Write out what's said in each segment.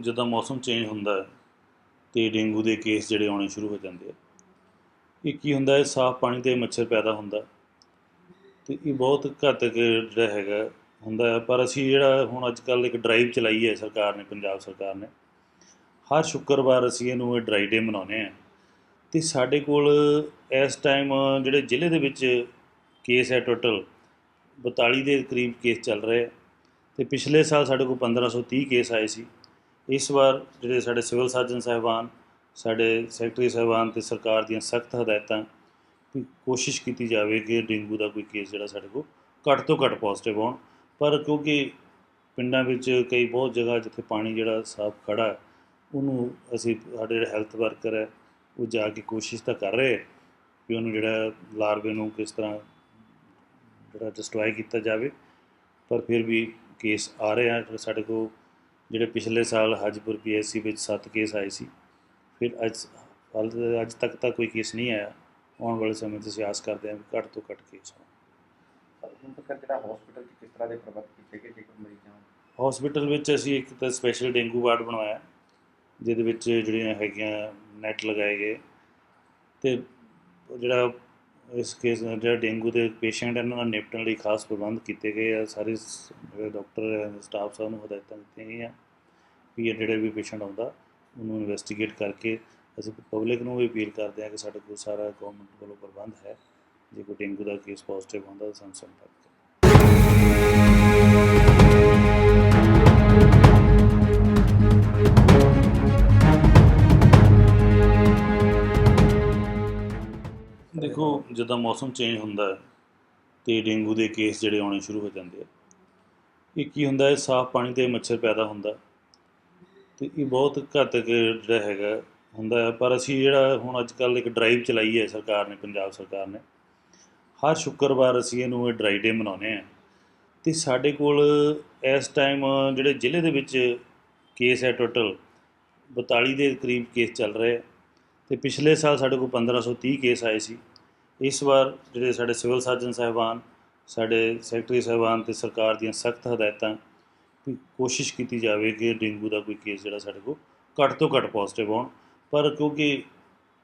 ਜਦੋਂ ਮੌਸਮ ਚੇਂਜ ਹੁੰਦਾ ਹੈ ਤੇ ਡੇਂਗੂ ਦੇ ਕੇਸ ਜਿਹੜੇ ਆਉਣੇ ਸ਼ੁਰੂ ਹੋ ਜਾਂਦੇ ਆ, ਇਹ ਕੀ ਹੁੰਦਾ ਹੈ? ਸਾਫ਼ ਪਾਣੀ ਤੇ ਮੱਛਰ ਪੈਦਾ ਹੁੰਦਾ ਤੇ ਇਹ ਬਹੁਤ ਘਾਤਕ ਜਿਹੜਾ ਹੈਗਾ ਹੁੰਦਾ ਹੈ। ਪਰ ਅਸੀਂ ਜਿਹੜਾ ਹੁਣ ਅੱਜ ਕੱਲ੍ਹ ਇੱਕ ਡਰਾਈਵ ਚਲਾਈ ਹੈ ਸਰਕਾਰ ਨੇ, ਪੰਜਾਬ ਸਰਕਾਰ ਨੇ, ਹਰ ਸ਼ੁੱਕਰਵਾਰ ਅਸੀਂ ਇਹਨੂੰ ਇਹ ਡਰਾਈ ਡੇ ਮਨਾਉਂਦੇ ਆ ਤੇ ਸਾਡੇ ਕੋਲ ਇਸ ਟਾਈਮ ਜਿਹੜੇ ਜ਼ਿਲ੍ਹੇ ਦੇ ਵਿੱਚ ਕੇਸ ਹੈ ਟੋਟਲ 42 ਦੇ ਕਰੀਬ ਕੇਸ ਚੱਲ ਰਹੇ ਆ ਤੇ ਪਿਛਲੇ ਸਾਲ ਸਾਡੇ ਕੋਲ 1530 ਕੇਸ ਆਏ ਸੀ। ਇਸ ਵਾਰ ਜਿਹੜੇ ਸਾਡੇ ਸਿਵਲ ਸਰਜਨ ਸਾਹਿਬਾਨ, ਸਾਡੇ ਸੈਕਟਰੀ ਸਾਹਿਬਾਨ ਤੇ ਸਰਕਾਰ ਦੀਆਂ ਸਖਤ ਹਦਾਇਤਾਂ ਵੀ ਕੋਸ਼ਿਸ਼ ਕੀਤੀ ਜਾਵੇ ਕਿ ਡੇਂਗੂ ਦਾ ਕੋਈ ਕੇਸ ਜਿਹੜਾ ਸਾਡੇ ਕੋਲ ਘੱਟ ਤੋਂ ਘੱਟ ਪੋਜ਼ਿਟਿਵ ਆਉਣ। ਪਰ ਕਿਉਂਕਿ ਪਿੰਡਾਂ ਵਿੱਚ ਕਈ ਬਹੁਤ ਜਗ੍ਹਾ ਜਿੱਥੇ ਪਾਣੀ ਜਿਹੜਾ ਸਾਫ਼ ਖੜਾ ਉਹਨੂੰ ਅਸੀਂ ਸਾਡੇ ਜਿਹੜੇ ਹੈਲਥ ਵਰਕਰ ਹੈ, ਉਹ ਜਾ ਕੇ ਕੋਸ਼ਿਸ਼ ਤਾਂ ਕਰ ਰਹੇ ਹੈ ਕਿ ਉਹਨੂੰ ਜਿਹੜਾ ਲਾਰਵੇ ਨੂੰ ਕਿਸ ਤਰ੍ਹਾਂ ਜਿਹੜਾ ਡਿਸਟਰੋਏ ਕੀਤਾ ਜਾਵੇ। ਪਰ ਫਿਰ ਵੀ ਕੇਸ ਆ ਰਹੇ ਆ ਸਾਡੇ ਕੋਲ ਜਿਹੜੇ ਪਿਛਲੇ ਸਾਲ ਹਾਜੀਪੁਰ ਪੀਐਸਸੀ ਵਿੱਚ 7 ਕੇਸ ਆਏ ਸੀ ਫਿਰ ਅੱਜ ਅੱਜ ਤੱਕ ਤਾਂ ਕੋਈ ਕੇਸ ਨਹੀਂ ਆਇਆ। ਆਉਣ ਵਾਲੇ ਸਮੇਂ 'ਚ ਅਸੀਂ ਆਸ ਕਰਦੇ ਹਾਂ ਘੱਟ ਤੋਂ ਘੱਟ ਕੇਸ ਹੋਣ। ਹੁਣ ਤੱਕ ਜਿਹੜਾ ਹਸਪੀਟਲ 'ਚ ਕਿਸ ਤਰ੍ਹਾਂ ਦੇ ਪ੍ਰਬੰਧ ਕੀਤੇ ਗਏ ਜੇਕਰ ਮਰੀਜ਼ਾਂ ਹਸਪੀਟਲ ਵਿੱਚ ਅਸੀਂ ਇੱਕ ਤਾਂ ਸਪੈਸ਼ਲ ਡੇਂਗੂ ਵਾਰਡ ਬਣਵਾਇਆ ਜਿਹਦੇ ਵਿੱਚ ਜਿਹੜੀਆਂ ਹੈਗੀਆਂ ਨੈਟ ਲਗਾਏ ਗਏ ਤੇ ਜਿਹੜਾ ਇਸ ਕੇਸ ਜਿਹੜਾ ਡੇਂਗੂ ਦੇ ਪੇਸ਼ੈਂਟ ਇਹਨਾਂ ਨਾਲ ਨਿਪਟਣ ਲਈ ਖਾਸ ਪ੍ਰਬੰਧ ਕੀਤੇ ਗਏ ਆ। ਸਾਰੇ ਡਾਕਟਰ ਸਟਾਫ ਸਾਹਿਬ ਨੂੰ ਹਦਾਇਤਾਂ ਦਿੱਤੀਆਂ ਗਈਆਂ ਵੀ ਇਹ ਜਿਹੜੇ ਵੀ ਪੇਸ਼ੈਂਟ ਆਉਂਦਾ, ਉਹਨੂੰ ਇਨਵੈਸਟੀਗੇਟ ਕਰਕੇ ਅਸੀਂ ਪਬਲਿਕ ਨੂੰ ਵੀ ਅਪੀਲ ਕਰਦੇ ਹਾਂ ਕਿ ਸਾਡੇ ਕੋਲ ਸਾਰਾ ਗਵਰਨਮੈਂਟ ਵੱਲੋਂ ਪ੍ਰਬੰਧ ਹੈ। ਜੇ ਕੋਈ ਡੇਂਗੂ ਦਾ ਕੇਸ ਪੋਜ਼ਿਟਿਵ ਹੁੰਦਾ ਤਾਂ ਸਾਨੂੰ ਸੰਪਰਕ ਕਰੋ। ਜਦੋਂ ਮੌਸਮ ਚੇਂਜ ਹੁੰਦਾ ਹੈ ਤੇ ਡੇਂਗੂ ਦੇ ਕੇਸ ਜਿਹੜੇ ਆਉਣੇ ਸ਼ੁਰੂ ਹੋ ਜਾਂਦੇ ਆ, ਇਹ ਕੀ ਹੁੰਦਾ ਹੈ? ਸਾਫ਼ ਪਾਣੀ ਤੇ ਮੱਛਰ ਪੈਦਾ ਹੁੰਦਾ ਤੇ ਇਹ ਬਹੁਤ ਘਾਤਕ ਜਿਹੜਾ ਹੈਗਾ ਹੁੰਦਾ ਹੈ। ਪਰ ਅਸੀਂ ਜਿਹੜਾ ਹੁਣ ਅੱਜ ਕੱਲ੍ਹ ਇੱਕ ਡਰਾਈਵ ਚਲਾਈ ਹੈ ਸਰਕਾਰ ਨੇ, ਪੰਜਾਬ ਸਰਕਾਰ ਨੇ, ਹਰ ਸ਼ੁੱਕਰਵਾਰ ਅਸੀਂ ਇਹਨੂੰ ਇਹ ਡਰਾਈ ਡੇ ਮਨਾਉਂਦੇ ਆ ਤੇ ਸਾਡੇ ਕੋਲ ਇਸ ਟਾਈਮ ਜਿਹੜੇ ਜ਼ਿਲ੍ਹੇ ਦੇ ਵਿੱਚ ਕੇਸ ਹੈ ਟੋਟਲ 42 ਦੇ ਕਰੀਬ ਕੇਸ ਚੱਲ ਰਹੇ ਆ ਤੇ ਪਿਛਲੇ ਸਾਲ ਸਾਡੇ ਕੋਲ 1530 ਕੇਸ ਆਏ ਸੀ। ਇਸ ਵਾਰ ਜਿਹੜੇ ਸਾਡੇ ਸਿਵਲ ਸਰਜਨ ਸਾਹਿਬਾਨ, ਸਾਡੇ ਸੈਕਟਰੀ ਸਾਹਿਬਾਨ ਤੇ ਸਰਕਾਰ ਦੀਆਂ ਸਖਤ ਹਦਾਇਤਾਂ ਵੀ ਕੋਸ਼ਿਸ਼ ਕੀਤੀ ਜਾਵੇ ਕਿ ਡੇਂਗੂ ਦਾ ਕੋਈ ਕੇਸ ਜਿਹੜਾ ਸਾਡੇ ਕੋਲ ਘੱਟ ਤੋਂ ਘੱਟ ਪੋਜ਼ਿਟਿਵ ਆਉਣ। ਪਰ ਕਿਉਂਕਿ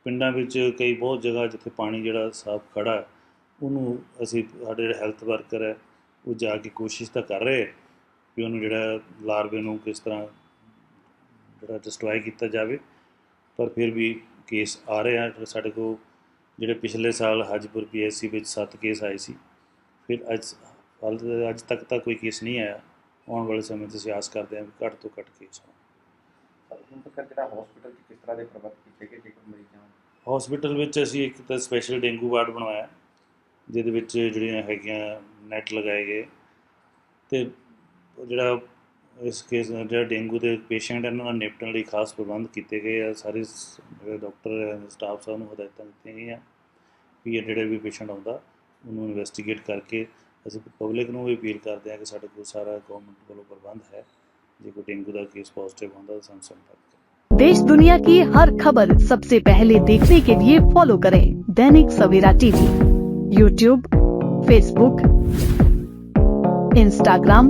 ਪਿੰਡਾਂ ਵਿੱਚ ਕਈ ਬਹੁਤ ਜਗ੍ਹਾ ਜਿੱਥੇ ਪਾਣੀ ਜਿਹੜਾ ਸਾਫ਼ ਖੜਾ ਉਹਨੂੰ ਅਸੀਂ ਸਾਡੇ ਜਿਹੜੇ ਹੈਲਥ ਵਰਕਰ ਹੈ, ਉਹ ਜਾ ਕੇ ਕੋਸ਼ਿਸ਼ ਤਾਂ ਕਰ ਰਹੇ ਹੈ ਕਿ ਉਹਨੂੰ ਜਿਹੜਾ ਲਾਰਵੇ ਨੂੰ ਕਿਸ ਤਰ੍ਹਾਂ ਜਿਹੜਾ ਡਿਸਟਰੋਏ ਕੀਤਾ ਜਾਵੇ। ਪਰ ਫਿਰ ਵੀ ਕੇਸ ਆ ਰਹੇ ਆ ਸਾਡੇ ਕੋਲ ਜਿਹੜੇ ਪਿਛਲੇ ਸਾਲ ਹਾਜੀਪੁਰ ਪੀਐਸਸੀ ਵਿੱਚ 7 ਕੇਸ ਆਏ ਸੀ ਫਿਰ ਅੱਜ ਅੱਜ ਤੱਕ ਤਾਂ ਕੋਈ ਕੇਸ ਨਹੀਂ ਆਇਆ। ਆਉਣ ਵਾਲੇ ਸਮੇਂ 'ਚ ਅਸੀਂ ਆਸ ਕਰਦੇ ਹਾਂ ਕਿ ਘੱਟ ਤੋਂ ਘੱਟ ਕੇਸ ਹੋਣ। ਹੁਣ ਤੱਕ ਜਿਹੜਾ ਹਸਪੀਟਲ 'ਚ ਕਿਸ ਤਰ੍ਹਾਂ ਦੇ ਪ੍ਰਬੰਧ ਕੀਤੇ ਗਏ ਜੇਕਰ ਮਰੀਜ਼ਾਂ ਹਸਪੀਟਲ ਵਿੱਚ ਅਸੀਂ ਇੱਕ ਤਾਂ ਸਪੈਸ਼ਲ ਡੇਂਗੂ ਵਾਰਡ ਬਣਵਾਇਆ ਜਿਹਦੇ ਵਿੱਚ ਜਿਹੜੀਆਂ ਹੈਗੀਆਂ ਨੈਟ ਲਗਾਏ ਗਏ ਤੇ ਜਿਹੜਾ ਇਸ ਕੇਸ ਜਿਹੜਾ ਡੇਂਗੂ ਦੇ ਪੇਸ਼ੈਂਟ ਇਹਨਾਂ ਨਾਲ ਨਿਪਟਣ ਲਈ ਖਾਸ ਪ੍ਰਬੰਧ ਕੀਤੇ ਗਏ ਆ ਸਾਰੇ ਸ- ਜਿਹੜੇ ਡਾਕਟਰ ਸਟਾਫ ਸਾਹਿਬ ਨੂੰ ਹਦਾਇਤਾਂ ਦਿੱਤੀਆਂ ਗਈਆਂ ਵੀ ਇਹ ਜਿਹੜੇ ਵੀ ਪੇਸ਼ੈਂਟ ਆਉਂਦਾ ਉਹਨੂੰ ਇਨਵੈਸਟੀਗੇਟ ਕਰਕੇ ਅਸੀਂ ਪਬਲਿਕ ਨੂੰ ਵੀ ਅਪੀਲ ਕਰਦੇ ਹਾਂ ਕਿ ਸਾਡੇ ਕੋਲ ਸਾਰਾ ਗਵਰਨਮੈਂਟ ਵੱਲੋਂ ਪ੍ਰਬੰਧ ਹੈ ਜੇ ਕੋਈ ਡੇਂਗੂ ਦਾ ਕੇਸ ਪੋਜ਼ਿਟਿਵ ਹੁੰਦਾ ਤਾਂ ਸਾਨੂੰ ਸੰਪਰਕ ਕਰੋ देश दुनिया की हर खबर सबसे पहले देखने के लिए फॉलो करें Dainik Savera TV YouTube Facebook Instagram